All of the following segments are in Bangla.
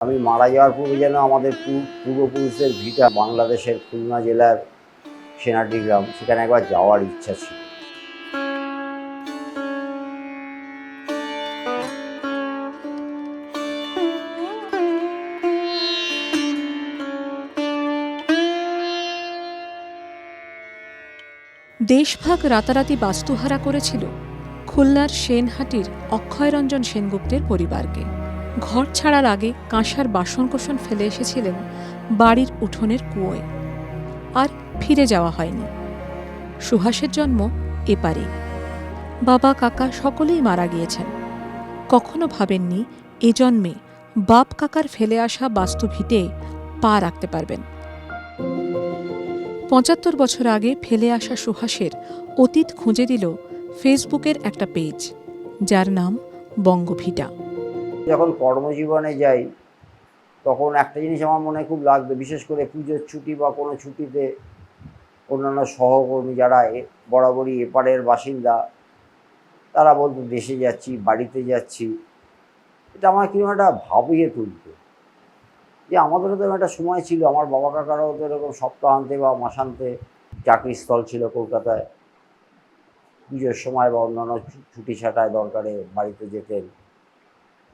আমি মারা যাওয়ার পূর্বে যেন আমাদের পূর্বপুরুষদের ভিটা বাংলাদেশের খুলনা জেলার সেনাটি গ্রাম, সেখানে একবার যাওয়ার ইচ্ছা ছিল। দেশভাগ রাতারাতি বাস্তুহারা করেছিল খুলনার সেনহাটির অক্ষয়রঞ্জন সেনগুপ্তের পরিবারকে। ঘর ছাড়ার আগে কাঁসার বাসনকোসন ফেলে এসেছিলেন বাড়ির উঠোনের কুয়োয়। আর ফিরে যাওয়া হয়নি। সুহাসের জন্ম এপারে বাবা, কাকা সকলেই মারা গিয়েছেন। কখনো ভাবেননি এ জন্মে বাপ, কাকার ফেলে আসা বাস্তু ভিটে পা রাখতে পারবেন। পঁচাত্তর বছর আগে ফেলে আসা সুহাসের অতীত খুঁজে দিল ফেসবুকের একটা পেজ, যার নাম বঙ্গভিটা। যখন কর্মজীবনে যাই, তখন একটা জিনিস আমার মনে খুব লাগবে, বিশেষ করে পুজোর ছুটি বা কোনো ছুটিতে অন্যান্য সহকর্মী যারা বরাবরই এপারের বাসিন্দা, তারা বলতো, দেশে যাচ্ছি, বাড়িতে যাচ্ছি। এটা আমার কীরকম একটা ভাবিয়ে তুলতো। যে আমাদেরও তো একটা সময় ছিল, আমার বাবা কাকারাও তো এরকম সপ্তাহান্তে বা মাসান্তে চাকরির স্থল ছিল কলকাতায়। পুজোর সময় বা অন্যান্য ছুটি ছাটায় দরকারে বাড়িতে যেতেন।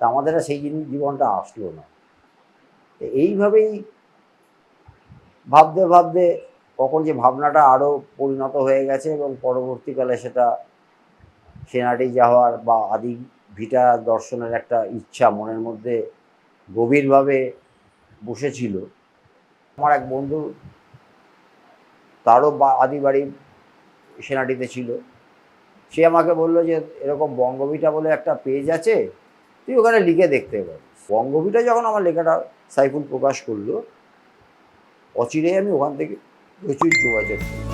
তা আমাদের সেই জিনিস জীবনটা আসলো না। এইভাবেই ভাবতে ভাবতে কখন যে ভাবনাটা আরও পরিণত হয়ে গেছে এবং পরবর্তীকালে সেটা সেনাটি যাওয়ার বা আদি ভিটা দর্শনের একটা ইচ্ছা মনের মধ্যে গভীরভাবে বসেছিল। আমার এক বন্ধু তারও বা আদি বাড়ি সেনাটিতে ছিল। সে আমাকে বলল যে, এরকম বঙ্গভিটা বলে একটা পেজ আছে তুই ওখানে লিখে দেখতে পারিস বঙ্গভিটা যখন আমার লেখাটা সাইফুল প্রকাশ করল, অচিরেই আমি ওখান থেকে প্রচুর যোগাযোগ করি।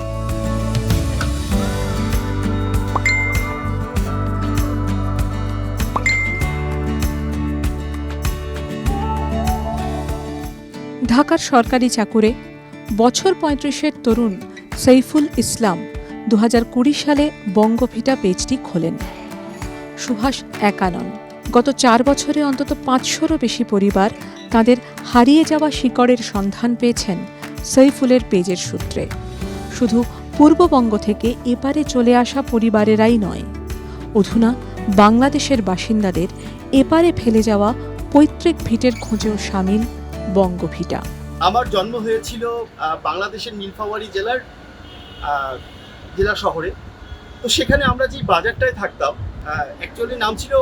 ঢাকার সরকারি চাকুরে বছর পঁয়ত্রিশের তরুণ সৈফুল ইসলাম দু সালে বঙ্গভিটা পেজটি খোলেন। সুভাষ একা নন গত চার বছরে অন্তত পাঁচশোরও বেশি পরিবার তাদের হারিয়ে যাওয়া শিকড়ের সন্ধান পেয়েছেন সৈফুলের পেজের সূত্রে। শুধু পূর্ববঙ্গ থেকে এপারে চলে আসা পরিবারেরাই নয়, অধুনা বাংলাদেশের বাসিন্দাদের এপারে ফেলে যাওয়া পৈতৃক ভিটের খোঁজেও সামিল বঙ্গভিটা। আমার জন্ম হয়েছিল বাংলাদেশের নীলফামারী জেলার জেলা শহরে। তো সেখানে আমরা যে বাজারটায় থাকতাম অ্যাকচুয়ালি নাম ছিল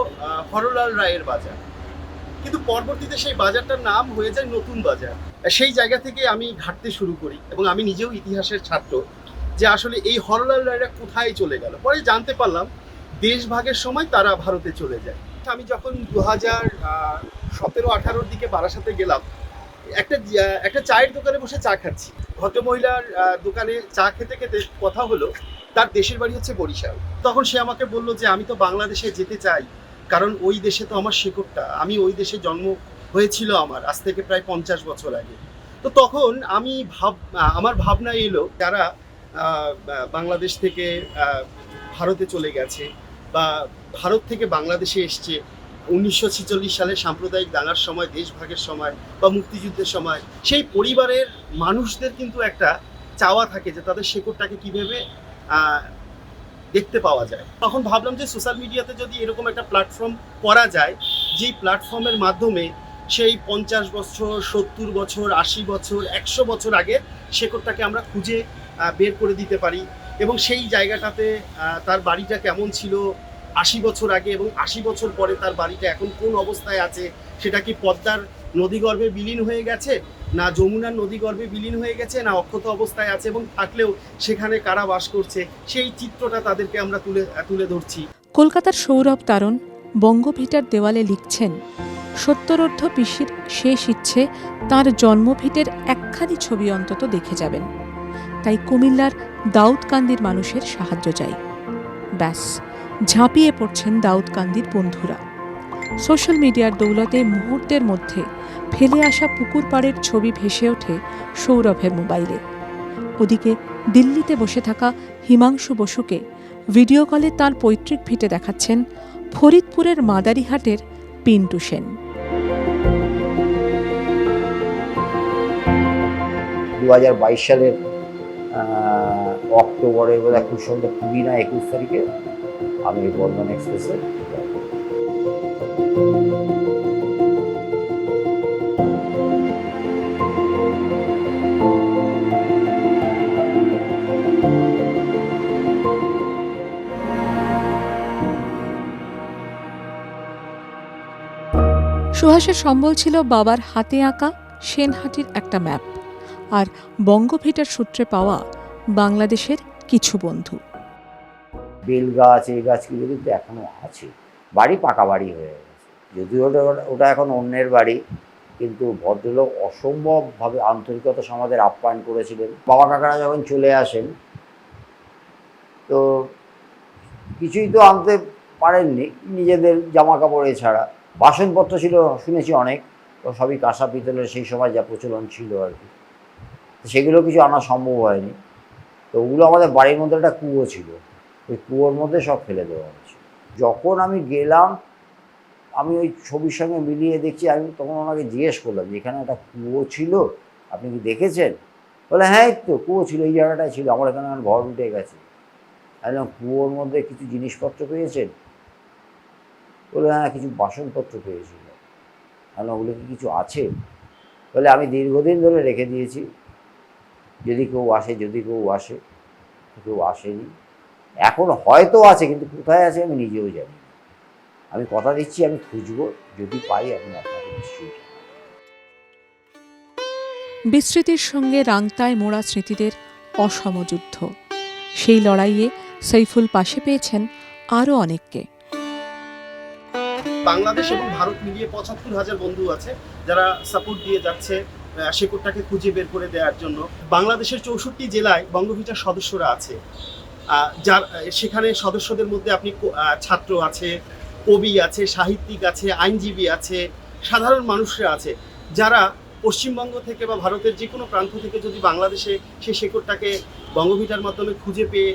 হরলাল রায়ের বাজার। কিন্তু পরবর্তীতে সেই বাজারটার নাম হয়ে যায় নতুন বাজার। সেই জায়গা থেকে আমি ঘাটতে শুরু করি এবং আমি নিজেও ইতিহাসের ছাত্র যে আসলে এই হরলাল রায়রা কোথায় চলে গেল। পরে জানতে পারলাম, দেশভাগের সময় তারা ভারতে চলে যায়। আমি যখন দু হাজার সতেরো, আঠারোর দিকে বারাসাতে গেলাম, একটা একটা চায়ের দোকানে বসে চা খাচ্ছি। ভদ্রমহিলার দোকানে চা খেতে খেতে কথা হলো তার দেশের বাড়ি হচ্ছে বরিশাল। তখন সে আমাকে বলল যে, আমি তো বাংলাদেশে যেতে চাই, কারণ ওই দেশে তো আমার শেকড়টা। আমি ওই দেশে জন্ম হয়েছিল আমার, আজ থেকে প্রায় পঞ্চাশ বছর আগে। তো তখন আমি ভাব, আমার ভাবনা এলো, যারা বাংলাদেশ থেকে ভারতে চলে গেছে, বা ভারত থেকে বাংলাদেশে এসছে, উনিশশো সালে সাম্প্রদায়িক দাঙ্গার সময়, দেশভাগের সময়, বা মুক্তিযুদ্ধের সময়, সেই পরিবারের মানুষদের কিন্তু একটা চাওয়া থাকে যে, তাদের শেকড়টাকে কীভাবে দেখতে পাওয়া যায়। তখন ভাবলাম যে সোশ্যাল মিডিয়াতে যদি এরকম একটা প্ল্যাটফর্ম করা যায়, যেই প্ল্যাটফর্মের মাধ্যমে সেই পঞ্চাশ বছর, সত্তর বছর, আশি বছর, একশো বছর আগে শেকড়টাকে আমরা খুঁজে বের করে দিতে পারি এবং সেই জায়গাটাতে তার বাড়িটা কেমন ছিল আশি বছর আগে এবং আশি বছর পরে তার বাড়িটা এখন কোন অবস্থায় আছে, সেটা কি পদ্মার নদীগর্ভে বিলীন হয়ে গেছে? না যমুনার নদীগর্ভে বিলীন হয়ে গেছে, না অক্ষত অবস্থায় আছে এবং থাকলেও সেখানে কারা বাস করছে, সেই চিত্রটা তাদেরকে আমরা তুলে তুলে ধরছি। কলকাতার সৌরভ তারণ বঙ্গভিটার দেওয়ালে লিখছেন সত্তরোর্ধ পিসির শেষ ইচ্ছে তার জন্মভিটের একখানি ছবি অন্তত দেখে যাবেন। তাই কুমিল্লার দাউদকান্দির মানুষের সাহায্য চাই। ব্যাস, ঝাঁপিয়ে পড়ছেন দাউদকান্দির বন্ধুরা। সোশ্যাল মিডিয়ার দৌলতে মুহূর্তের মধ্যে ফেলে আসা পুকুর পাড়ের ছবি ভেসে ওঠে সৌরভের মোবাইলে। ওদিকে দিল্লিতে বসে থাকা হিমাংশু বসুকে ভিডিও কলে তার পৈতৃক ভিটে দেখাচ্ছেন ফরিদপুরের মাদারিহাটের পিন্টু সেন। দু হাজার বাইশ সালের অক্টোবরের বোধহয় খুব সন্ধ্যে কুড়ি না একুশ তারিখে আমি বর্ধমান এক্সপ্রেসে। সুহাসের সম্বল ছিল বাবার হাতে আঁকা, সেনহাটির একটা ম্যাপ। আর বঙ্গভিটার সূত্রে পাওয়া বাংলাদেশের কিছু বন্ধু। বেল গাছ, এই গাছগুলো কিন্তু এখনও আছে। বাড়ি পাকা বাড়ি হয়ে গেছে। যদিও ওটা এখন অন্যের বাড়ি, কিন্তু ভদ্রলোক অসম্ভবভাবে আন্তরিকতা সমাজের আপ্যায়ন করেছিলেন। বাবা কাকারা যখন চলে আসেন, তো কিছুই তো আনতে পারেননি। নিজেদের জামা কাপড় এছাড়া। বাসনপত্র ছিল, শুনেছি অনেক, তো সবই কাঁসা পিতলের সেই সময় যা প্রচলন ছিল আর কি। সেগুলো কিছু আনা সম্ভব হয়নি। তো ওগুলো আমাদের বাড়ির মধ্যে একটা কুয়ো ছিল। ওই কুয়োর মধ্যে সব ফেলে দেওয়া হয়েছে। যখন আমি গেলাম, আমি ওই ছবির সঙ্গে মিলিয়ে দেখছি, আমি তখন ওনাকে জিজ্ঞেস করলাম যে, এখানে একটা কুয়ো ছিল? আপনি কি দেখেছেন? বলে হ্যাঁ তো, কুয়ো ছিল, এই জায়গাটায় ছিল। আমার এখানে ঘর উঠে গেছে। আমি কুয়োর মধ্যে কিছু জিনিসপত্র পেয়েছেন? বলে হ্যাঁ কিছু বাসনপত্র পেয়েছিল। বললাম, ওগুলো কি কিছু আছে? বলে আমি দীর্ঘদিন ধরে রেখে দিয়েছি। যদি কেউ আসে যদি কেউ আসে কেউ আসেনি। এখন হয়তো আছে কিন্তু কোথায় আছে আমি নিজেও জানি আমি কথা দিচ্ছি আমি খুঁজবো। যদি পাই আমি আপনাকে নিশ্চয়ই জানাব। বিস্মৃতির সঙ্গে রাংতায় মোড়া স্মৃতিদের অসমযুদ্ধ। সেই লড়াইয়ে সৈফুল পাশে পেয়েছেন আরও অনেককে। বাংলাদেশ এবং ভারত মিলিয়ে পঁচাত্তর হাজার বন্ধু আছে, যারা সাপোর্ট দিয়ে যাচ্ছে শেকড়টাকে খুঁজে বের করে দেওয়ার জন্য। বাংলাদেশের চৌষট্টি জেলায় বঙ্গভিটার সদস্যরা আছে। যার সেখানে সদস্যদের মধ্যে আপনি ছাত্র আছে, কবি আছে, সাহিত্যিক আছে, আইনজীবী আছে, সাধারণ মানুষরা আছে। যারা পশ্চিমবঙ্গ থেকে বা ভারতের যে কোনো প্রান্ত থেকে যদি বাংলাদেশে সেই শেকড়টাকে বঙ্গভিটার মাধ্যমে খুঁজে পেয়ে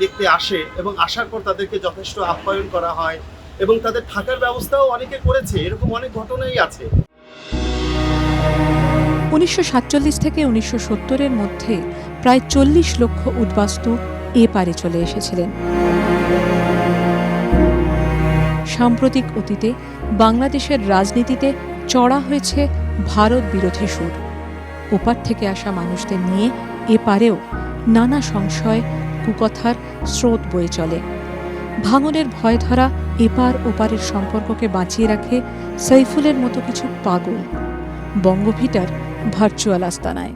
দেখতে আসে এবং আসার পর তাদেরকে যথেষ্ট আপ্যায়ন করা হয় এবং তাদের থাকার ব্যবস্থাও অনেকে করেছে। এরকম অনেক ঘটনাই আছে। উনিশশো সাতচল্লিশ থেকে উনিশশো সত্তরের মধ্যে প্রায় চল্লিশ লক্ষ উদ্বাস্তু এ পারে চলে এসেছিলেন। সাম্প্রতিক অতীতে বাংলাদেশের রাজনীতিতে চড়া হয়েছে ভারত বিরোধী সুর। ওপার থেকে আসা মানুষদের নিয়ে এ পারেও নানা সংশয়, কুকথার স্রোত বয়ে চলে। ভাঙনের ভয় ধরা এপার ওপারের সম্পর্ককে বাঁচিয়ে রাখে সাইফুলের মতো কিছু পাগল। বঙ্গভিটার ভার্চুয়াল আস্তানায়।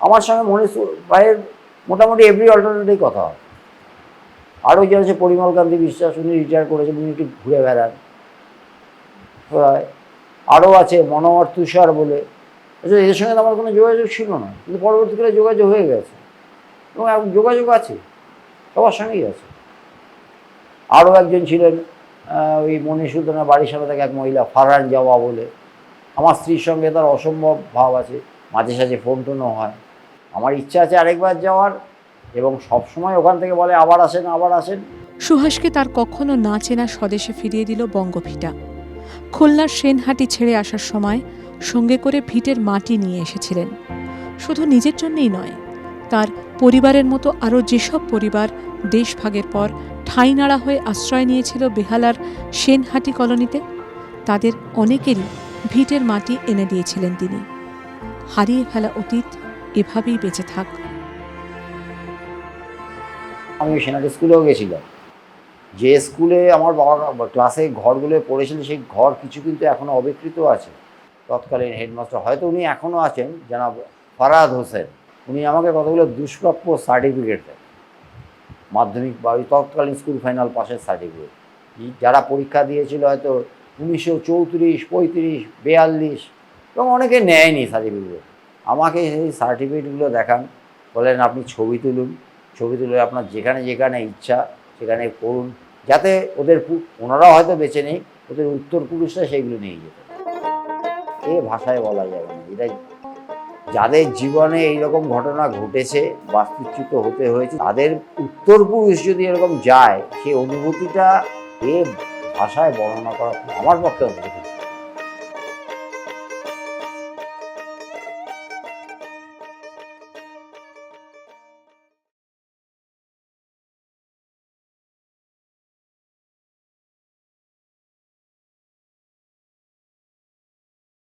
আমার সঙ্গে মনে ভাইয়ের মোটামুটি এভরি অল্টারনেটেই কথা হয়। আরও যে আছে পরিমল কান্তি বিশ্বাস, উনি রিটায়ার করেছেন, উনি একটু ঘুরে বেড়ান। আরও আছে মনোহর তুষার বলে। আচ্ছা এদের সঙ্গে আমার কোনো যোগাযোগ ছিল না, কিন্তু পরবর্তীকালে যোগাযোগ হয়ে গেছে। এবং যোগাযোগ আছে, সবার সঙ্গেই আছে। আরও একজন ছিলেন ওই মনীষূদনের বাড়ির সামনে থেকে এক মহিলা ফারহান যাওয়া বলে। আমার স্ত্রীর সঙ্গে তার অসম্ভব ভাব আছে। মাঝে সাঝে ফোন টোনও হয়। আমার ইচ্ছা আছে আরেকবার যাওয়ার এবং সব সময় ওখান থেকে বলে, আবার আসেন আবার আসেন। সুহাসকে তার কখনো না চেনা স্বদেশে ফিরিয়ে দিল বঙ্গভিটা। খুলনার সেনহাটি ছেড়ে আসার সময় সঙ্গে করে ভিটের মাটি নিয়ে এসেছিলেন। শুধু নিজের জন্যই নয়, তার পরিবারের মতো আরও যেসব পরিবার দেশভাগের পর ঠাঁই নাড়া হয়ে আশ্রয় নিয়েছিল বেহালার সেনহাটি কলোনিতে, তাদের অনেকেরই ভিটের মাটি এনে দিয়েছিলেন তিনি। হারিয়ে ফেলা অতীত এভাবেই বেঁচে থাক। আমি সেনাটি স্কুলেও গেছিলাম। যে স্কুলে আমার বাবা ক্লাসে ঘরগুলো পড়েছিল, সেই ঘর কিছু কিন্তু এখনও অবিকৃত আছে। তৎকালীন হেডমাস্টার, হয়তো উনি এখনও আছেন, জানাব ফারাদ হোসেন। উনি আমাকে কতগুলো দুষ্প্রাপ্য সার্টিফিকেট দেন। মাধ্যমিক বা ওই তৎকালীন স্কুল ফাইনাল পাশের সার্টিফিকেট যারা পরীক্ষা দিয়েছিল হয়তো উনিশশো চৌত্রিশ, পঁয়ত্রিশ, বেয়াল্লিশ, এবং অনেকে নেয়নি সার্টিফিকেট আমাকে সেই সার্টিফিকেটগুলো দেখান, বলেন আপনি ছবি তুলুন, ছবি তুলে আপনার যেখানে যেখানে ইচ্ছা সেখানে করুন, যাতে ওদের ওনারাও হয়তো বেছে নেই ওদের উত্তর পুরুষরা সেইগুলো নিয়ে যেতে। এ ভাষায় বলা যাবে না এটা যাদের জীবনে এইরকম ঘটনা ঘটেছে বাস্তুচ্যুত হতে হয়েছে, তাদের উত্তর পুরুষ যদি এরকম যায়, সেই অনুভূতিটা এ ভাষায় বর্ণনা করা আমার পক্ষে অন্তত খুব